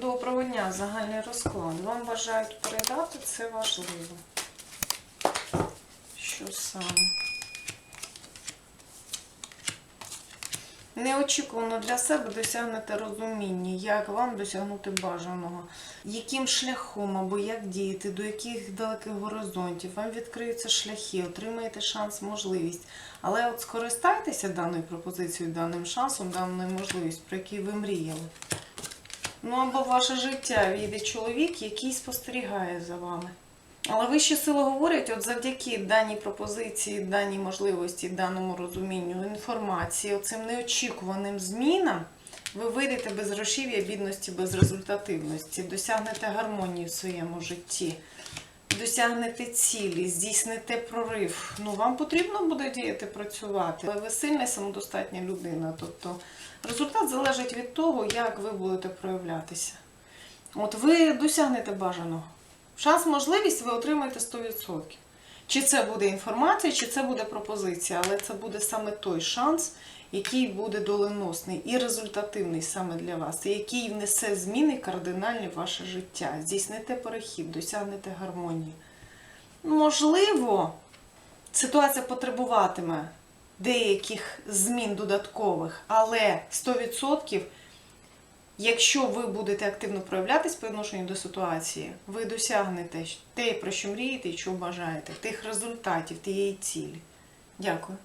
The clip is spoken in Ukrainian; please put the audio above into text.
Доброго дня, загальний розклад. Вам бажають передати, це важливо. Що саме? Неочікувано для себе досягнете розуміння, як вам досягнути бажаного, яким шляхом або як діяти, до яких далеких горизонтів. Вам відкриються шляхи, отримаєте шанс, можливість. Але от скористайтеся даною пропозицією, даним шансом, даною можливістю, про який ви мріяли. Ну або ваше життя війде чоловік, який спостерігає за вами. Але вищі сили говорять, от завдяки даній пропозиції, даній можливості, даному розумінню інформації, оцим неочікуваним змінам, ви вийдете без грошів'я, бідності, без результативності, досягнете гармонії в своєму житті, досягнете цілі, здійсните прорив. Ну, вам потрібно буде діяти, працювати. Але ви сильна і самодостатня людина. Тобто результат залежить від того, як ви будете проявлятися. От ви досягнете бажаного. Шанс, можливість ви отримаєте 100%. Чи це буде інформація, чи це буде пропозиція, але це буде саме той шанс, який буде доленосний і результативний саме для вас, і який внесе зміни кардинальні в ваше життя. Здійсните перехід, досягнете гармонії. Можливо, ситуація потребуватиме деяких змін додаткових, але 100% Якщо ви будете активно проявлятись по відношенню до ситуації, ви досягнете те, про що мрієте і що бажаєте, тих результатів, тієї цілі. Дякую.